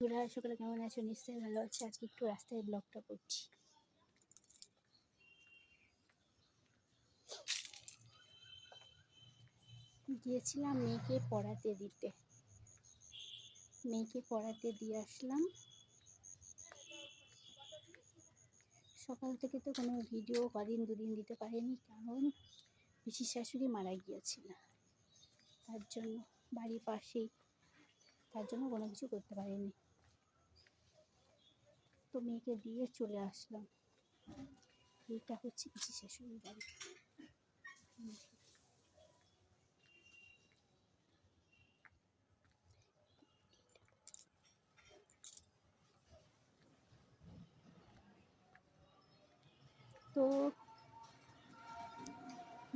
তোরা সকালে কেমন আছো? নিশ্চয়ই ভালো আছে। আজকে একটু রাস্তায় ব্লগটা করছি। গিয়েছিলাম মেয়েকে পড়াতে দিতে। মেয়েকে পড়াতে দিয়ে আসলাম। সকাল থেকে তো কোনো ভিডিও কদিন, দুদিন দিতে পারিনি, কারণ পিসির শাশুড়ি মারা গিয়েছিল। তার জন্য বাড়ির পাশেই, তার জন্য কোনো কিছু করতে পারিনি। তো মেয়েকে দিয়ে চলে আসলাম। এইটা হচ্ছে পিসি শাশুড়ির বাড়ি। তো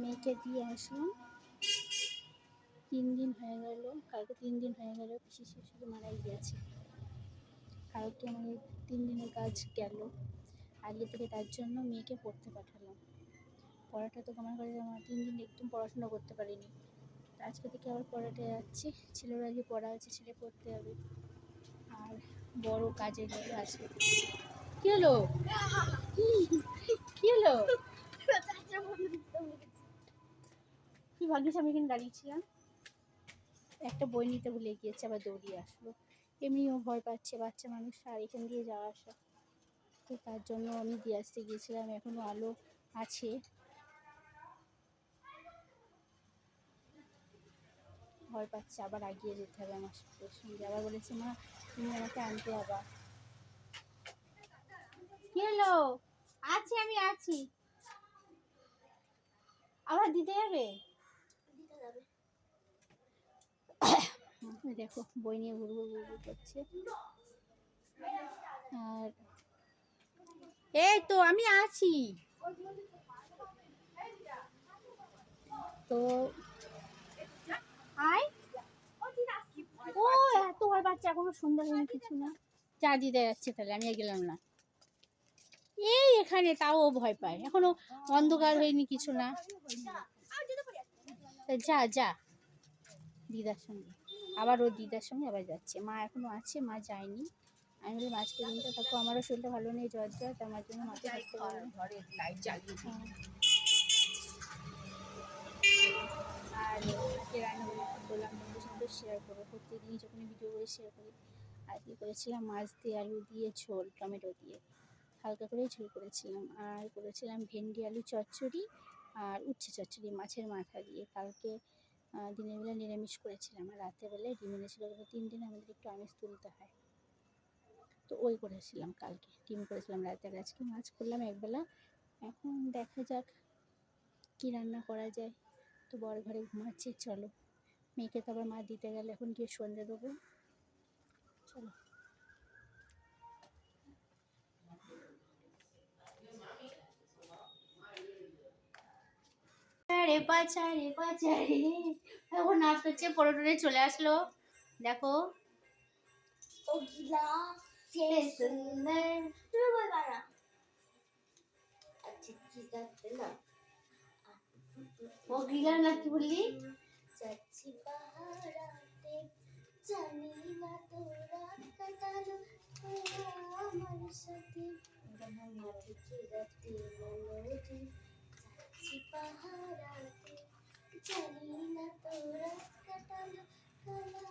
মেয়েকে দিয়ে আসলাম। তিন দিন হয়ে গেল, কালকে তিন দিন হয়ে গেল পিসি শাশুড়ি মারাই গিয়েছে। কালকে আমাদের তিন দিনের কাজ গেল। আগে থেকে তার জন্য মেয়েকে পড়তে পাঠালাম। পড়াটা তো আমার কাছে আমার তিন দিন একদম পড়াশোনা করতে পারিনি। আজকে থেকে আবার পড়াতে যাচ্ছি। ছেলের আজকে পড়া আছে ছেলে পড়তে হবে আর বড় কাজে গেল আজকে কী হলো? কী হলো? কি ভাগ্যিস আমি এখানে দাঁড়িয়েছিলাম একটা বই নিতে ভুলে গিয়েছে, আবার দৌড়িয়ে আসলো। এমনিও ভয় পাচ্ছে বাচ্চা মানুষ, আর এখান দিয়ে যাওয়া আসা। তো তার জন্য আমি দিয়ে আসতে গিয়েছিলাম এখনও আলো আছে। ভয় পাচ্ছে, আবার আগিয়ে যেতে হবে আমার সাথে সঙ্গে। আবার বলেছে, মা, তুমি আমাকে আনতে আবার হলো আছি আমি, আছি। আবার দিতে যাবে। দেখো, বই নিয়ে ঘুরবো ঘুরবো করছে। আর এই তো, আমি আছি। তো, আয়। ও, এত আর বাচ্চা, এখনও সুন্দর হয়নি, কিছু না। চা দিতে যাচ্ছে তাহলে, আমি গেলাম না। এই এখানে, তাও ভয় পায়। এখনও অন্ধকার হয়নি, কিছু না। যা যা। দিদার সঙ্গে। আবার ওর দিদার সঙ্গে আবার যাচ্ছে। মা এখনও আছে মা যায়নি। আমি বলি আজকে দিনটা থাকো আমারও শরীরটা ভালো নেই জ্বর জ্বর তো আমার জন্য মাকে থাকতে। আর আজকে বন্ধুর সঙ্গে শেয়ার করব। প্রত্যেকদিনই যখন ভিডিও করে শেয়ার করি আজকে করেছিলাম মাছ দিয়ে আলু দিয়ে ঝোল টমেটো দিয়ে। হালকা করে ঝোল করেছিলাম। আর করেছিলাম ভেন্ডি আলু চচ্চড়ি আর উচ্ছে চচ্চড়ি মাছের মাথা দিয়ে। কালকে দিনের বেলা নিরামিষ করেছিলাম। আর রাতের বেলায় ডিম এনেছিল তিন দিন আমাদের একটু আমিষ তুলতে হয়। তো ওই করেছিলাম কালকে। ডিম করেছিলাম রাতে আর আজকে মাছ করলাম একবেলা। এখন দেখা যাক কি রান্না করা যায়। তো বড় ঘরে ঘুমাচ্ছি, চলো। মেয়েকে তো আবার মা দিতে গেলে এখন গিয়ে সন্ধে দেবো। চলো। রে পাচা রে পাচা রে এখন নাচ করছে পরে টরে চলে আসলো। দেখো। ওগিলা কে সুন্দর। তুমি বলবা না আচ্ছা না ও গিলার না কি বললি? যাচ্ছি পাহাড়াতে জানি না তোরা কাটালো আমার সাথে। আজকে রাতে যাচ্ছি পাহাড়াতে জানি না তোরা কাটালো কালা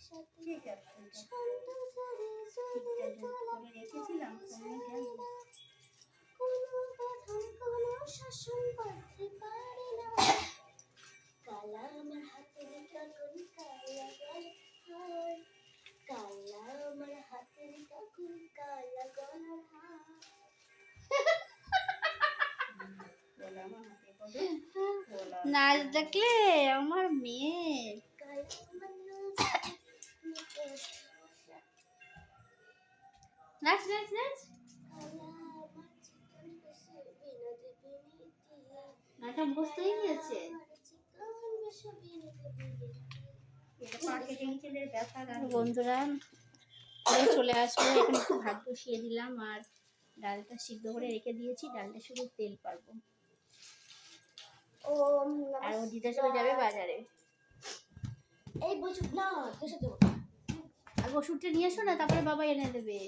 সাথে। ঠিক আছে সন্ধ্যা ধরে ঠিকটা চলা রেখেছিলাম নাচ দেখলে আমার মেয়ে। নাচ নাচ নাচ। নাচটা মুখস্থ হয়ে গিয়েছে। বন্ধুরা চলে আসবে। এখন একটু ভাত বসিয়ে দিলাম আর ডালটা সিদ্ধ করে রেখে দিয়েছি। ডালটা শুধু তেল পারব ও আর ও দিদার যাবে বাজারে। এই বছর না কেসে দেবো। আমি ওষুধটা নিয়ে এসো না তারপরে বাবা এনে দেবে।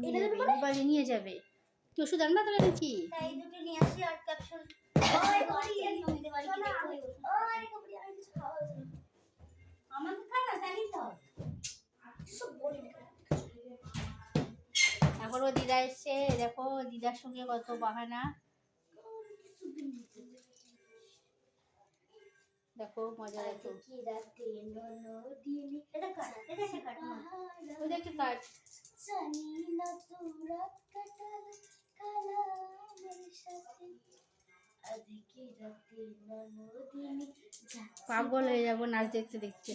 নিয়ে এনে দেবে যাবে, নিয়ে যাবে। কি ওষুধ আনবা তাহলে নাকি তাই দুটো নিয়ে আসি আর ক্যাপসুল। ওই করি নমিতে বাড়ি কি দেখতে ওই কপড়ি আমি কিছু খাওয়া হয়েছে না। জানি তো। সব এখন দিদা এসছে দেখো দিদার সঙ্গে কত বাহানা দেখো মজা দেখো কি রাতে ননদিনী এটা কাট এটা একটা কাট না ওই দেখতে কাট জানি না তোরা কাটাল কালা আমার সাথে। আজকে রাতে ননদিনী পাগল হয়ে যাব নাচ দেখতে দেখতে।